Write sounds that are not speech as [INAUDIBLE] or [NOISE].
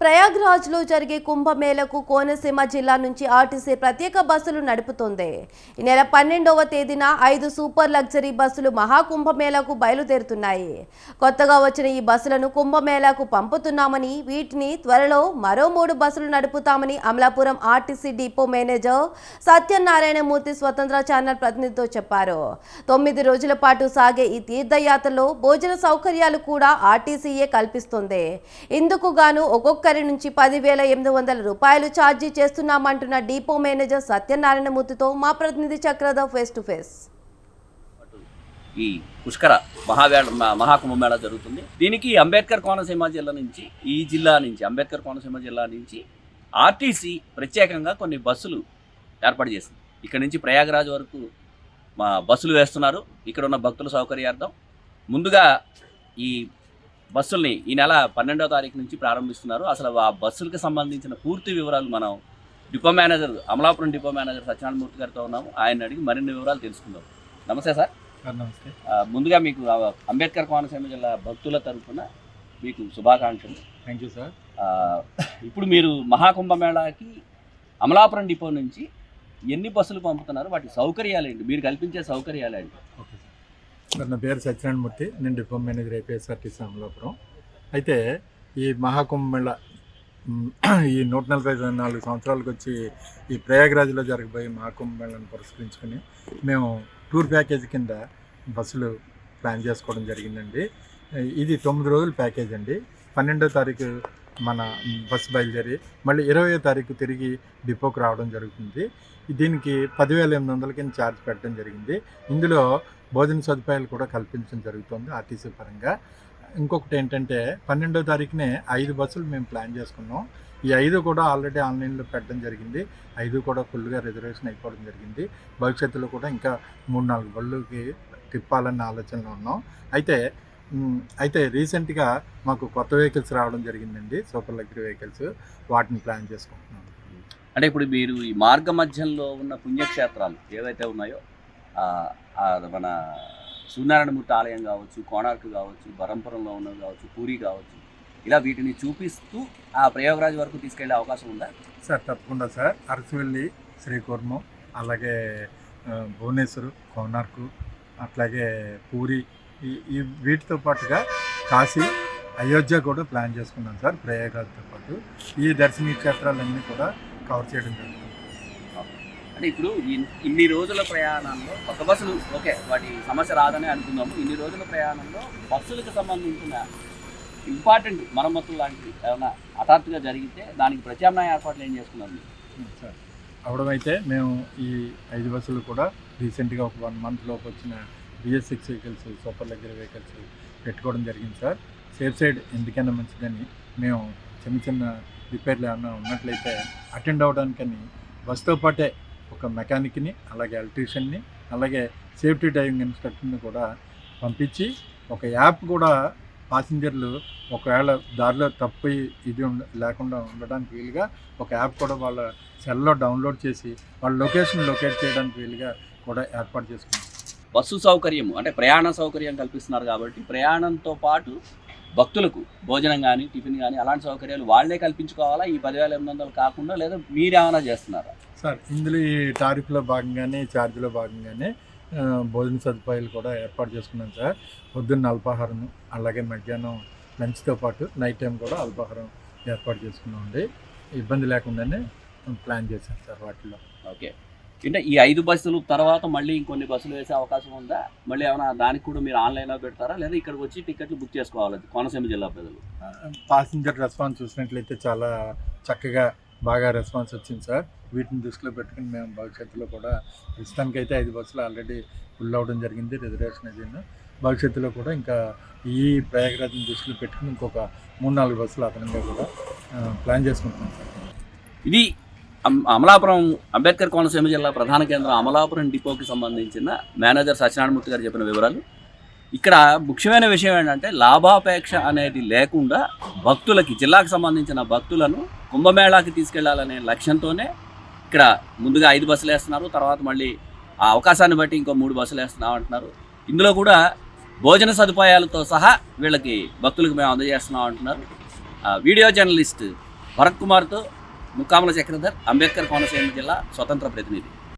ప్రయాగ్రాజ్లో జరిగే కుంభమేళకు కోనసీమ జిల్లా నుంచి ఆర్టీసీ ప్రత్యేక బస్సులు నడుపుతోంది. ఈ నెల పన్నెండవ తేదీన ఐదు సూపర్ లగ్జరీ బస్సులు మహాకుంభమేళకు బయలుదేరుతున్నాయి. కొత్తగా వచ్చిన ఈ బస్సులను కుంభమేళకు పంపుతున్నామని వీటిని త్వరలో మరో మూడు బస్సులు నడుపుతామని Amalapuram RTC depot manager Satyanarayanamurthy Swatantra channel ప్రతినిధితో చెప్పారు. తొమ్మిది రోజుల పాటు సాగే ఈ తీర్థయాత్రలో భోజన సౌకర్యాలు కూడా ఆర్టీసీయే కల్పిస్తుంది. ఇందుకు గాను ఒక్కరి నుంచి పదివేల ఎనిమిది వందల రూపాయలు ఛార్జీ చేస్తున్నామంటున్న డిపో మేనేజర్ సత్యనారాయణమూర్తితో మా ప్రతినిధి చక్రధర్ ఫేస్ టు ఫేస్ ఈ పుష్కర మహావేళ మ- మహాకుంభమేళ జరుగుతుంది. దీనికి అంబేద్కర్ కోనసీమ జిల్లా నుంచి ఈ జిల్లా నుంచి అంబేద్కర్ కోనసీమ జిల్లా నుంచి ఆర్టీసీ ప్రత్యేకంగా కొన్ని బస్సులు ఏర్పాటు చేసింది. ఇక్కడ నుంచి ప్రయాగరాజ్ వరకు మా బస్సులు వేస్తున్నారు. ఇక్కడ ఉన్న భక్తుల సౌకర్యార్థం. ముందుగా ఈ బస్సుల్ని ఈ నెల పన్నెండవ తారీఖు నుంచి ప్రారంభిస్తున్నారు. అసలు ఆ బస్సులకు సంబంధించిన పూర్తి వివరాలు మనం depot manager Amalapuram depot manager Satyanarayanamurthy గారితో ఉన్నాము. ఆయన అడిగి మరిన్ని వివరాలు తెలుసుకుందాం. నమస్తే సార్. నమస్తే. ముందుగా మీకు అంబేద్కర్ కోనసీమ జిల్లా భక్తుల తరఫున మీకు శుభాకాంక్షలు. థ్యాంక్ యూ సార్ ఇప్పుడు మీరు మహాకుంభమేళాకి అమలాపురం డిపో నుంచి ఎన్ని బస్సులు పంపుతున్నారు? వాటి సౌకర్యాలు ఏంటి? మీరు కల్పించే సౌకర్యాలు ఏంటి? ఓకే నా పేరు సత్యనారాయణమూర్తి. నేను డిపో మేనేజర్ ఏపీఎస్ఆర్టీసీ అమలాపురం అయితే ఈ మహాకుంభమేళ [CLEARS THROAT] ఈ నూట నలభై నాలుగు సంవత్సరాలకు వచ్చి ఈ ప్రయాగరాజ్లో జరగబోయే మహాకుంభమేళను పురస్కరించుకొని మేము టూర్ ప్యాకేజ్ కింద బస్సులు ప్లాన్ చేసుకోవడం జరిగిందండి. ఇది తొమ్మిది రోజుల ప్యాకేజ్ అండి. పన్నెండో తారీఖు మన బస్సు బయలుదేరి మళ్ళీ ఇరవై తారీఖు తిరిగి డిపోకి రావడం జరుగుతుంది. దీనికి పదివేల ఎనిమిది వందల కింద ఛార్జ్ పెట్టడం జరిగింది. ఇందులో భోజన సదుపాయాలు కూడా కల్పించడం జరుగుతుంది ఆర్టీసీ పరంగా. ఇంకొకటి ఏంటంటే పన్నెండో తారీఖునే ఐదు బస్సులు మేము ప్లాన్ చేసుకున్నాం. ఈ ఐదు కూడా ఆల్రెడీ ఆన్లైన్లో పెట్టడం జరిగింది. ఐదు కూడా ఫుల్గా రిజర్వేషన్ అయిపోవడం జరిగింది. భవిష్యత్తులో కూడా ఇంకా మూడు నాలుగు బళ్ళుకి తిప్పాలన్న ఆలోచనలో ఉన్నాం. అయితే అయితే రీసెంట్గా మాకు కొత్త వెహికల్స్ రావడం జరిగిందండి సూపర్ లగ్జరీ వెహికల్స్. వాటిని ప్లాన్ చేసుకుంటున్నాం. అంటే ఇప్పుడు మీరు ఈ మార్గ మధ్యంలో ఉన్న పుణ్యక్షేత్రాలు ఏవైతే ఉన్నాయో మన సూర్యనారాయణమూర్తి ఆలయం కావచ్చు కోణార్క్ కావచ్చు బరంపురంలో ఉన్నది కావచ్చు పూరి కావచ్చు ఇలా వీటిని చూపిస్తూ ఆ ప్రయోగరాజ్ వరకు తీసుకెళ్ళే అవకాశం ఉందా? సార్ తప్పకుండా సార్. అరసవెల్లి శ్రీకూర్మం అలాగే భువనేశ్వరు భువనేశ్వర్ కోనార్కు అట్లాగే పూరి ఈ వీటితో పాటుగా కాశీ అయోధ్య కూడా ప్లాన్ చేసుకున్నాం సార్ ప్రయోగాలతో పాటు. ఈ దర్శనీయ క్షేత్రాలన్నీ కూడా కవర్ చేయడం జరుగుతుంది. అంటే ఇప్పుడు ఇన్ని రోజుల ప్రయాణంలో కొత్త బస్సులు ఓకే వాటి సమస్య రాదని అనుకుందాము. ఇన్ని రోజుల ప్రయాణంలో బస్సులకు సంబంధించిన ఇంపార్టెంట్ మరమ్మతులు లాంటివి ఏమైనా హఠాత్తుగా జరిగితే దానికి ప్రత్యామ్నాయ ఏర్పాట్లు ఏం చేసుకున్నారు సార్. అవడమైతే మేము ఈ ఐదు బస్సులు కూడా రీసెంట్గా ఒక వన్ మంత్ లోపు వచ్చిన BS six vehicles super luxury vehicles పెట్టుకోవడం జరిగింది సార్. సేఫ్ సైడ్ ఎందుకైనా మంచిదని మేము చిన్న చిన్న రిపేర్లు ఏమైనా ఉన్నట్లయితే అటెండ్ అవ్వడానికని బస్తో పాటే ఒక మెకానిక్ని అలాగే ఎలక్ట్రీషియన్ని అలాగే సేఫ్టీ డ్రైవింగ్ ఇన్స్ట్రక్టర్ని కూడా పంపించి ఒక యాప్ కూడా పాసింజర్లు ఒకవేళ దారిలో తప్పు ఇది లేకుండా ఉండడానికి వీలుగా ఒక యాప్ కూడా వాళ్ళ సెల్లో డౌన్లోడ్ చేసి వాళ్ళ లొకేషన్ లొకేట్ చేయడానికి వీలుగా కూడా ఏర్పాటు చేసుకున్నాం. బస్సు సౌకర్యం అంటే ప్రయాణ సౌకర్యం కల్పిస్తున్నారు కాబట్టి ప్రయాణంతో పాటు భక్తులకు భోజనం కానీ టిఫిన్ కానీ అలాంటి సౌకర్యాలు వాళ్ళే కల్పించుకోవాలా? ఈ పదివేల ఎనిమిది వందలు కాకుండా లేదా మీరేమైనా చేస్తున్నారా? సార్ ఇందులో ఈ టారిఫ్లో భాగంగానే ఛార్జీలో భాగంగానే భోజన సదుపాయాలు కూడా ఏర్పాటు చేసుకున్నాం సార్. పొద్దున్న అల్పాహారం అలాగే మధ్యాహ్నం లంచ్తో పాటు నైట్ టైం కూడా అల్పాహారం ఏర్పాటు చేసుకున్నామండి. ఇబ్బంది లేకుండానే ప్లాన్ చేశాం సార్ వాటిలో. ఓకే. అంటే ఈ ఐదు బస్సులు తర్వాత మళ్ళీ ఇంకొన్ని బస్సులు వేసే అవకాశం ఉందా? మళ్ళీ ఏమైనా దానికి కూడా మీరు ఆన్లైన్లో పెడతారా? లేదా ఇక్కడికి వచ్చి టికెట్లు బుక్ చేసుకోవాలి కోనసీమ జిల్లా ప్రజలు? పాసింజర్ రెస్పాన్స్ చూసినట్లయితే చాలా చక్కగా బాగా రెస్పాన్స్ వచ్చింది సార్. వీటిని దృష్టిలో పెట్టుకుని మేము భవిష్యత్తులో కూడా ప్రస్తుతానికైతే ఐదు బస్సులు ఆల్రెడీ ఫుల్ అవ్వడం జరిగింది రిజర్వేషన్ అది భవిష్యత్తులో కూడా ఇంకా ఈ ప్రయాగరాజ్ని దృష్టిలో పెట్టుకుని ఇంకొక మూడు నాలుగు బస్సులు అదనంగా కూడా ప్లాన్ చేసుకుంటున్నాం సార్. ఇది అమలాపురం అంబేద్కర్ కోనసీమ జిల్లా ప్రధాన కేంద్రం అమలాపురం డిపోకి సంబంధించిన మేనేజర్ సత్యనారాయణమూర్తి గారు చెప్పిన వివరాలు. ఇక్కడ ముఖ్యమైన విషయం ఏంటంటే లాభాపేక్ష అనేది లేకుండా భక్తులకి జిల్లాకు సంబంధించిన భక్తులను కుంభమేళాకి తీసుకెళ్ళాలనే లక్ష్యంతోనే ఇక్కడ ముందుగా ఐదు బస్సులు వేస్తున్నారు. తర్వాత మళ్ళీ ఆ అవకాశాన్ని బట్టి ఇంకో మూడు బస్సులు వేస్తున్నాం అంటున్నారు. ఇందులో కూడా భోజన సదుపాయాలతో సహా వీళ్ళకి భక్తులకు మేము అందజేస్తున్నాం అంటున్నారు. వీడియో జర్నలిస్ట్ భరత్ కుమార్తో ముక్కాముల చక్రధర్ అంబేద్కర్ కోనసీమ జిల్లా స్వతంత్ర ప్రతినిధి.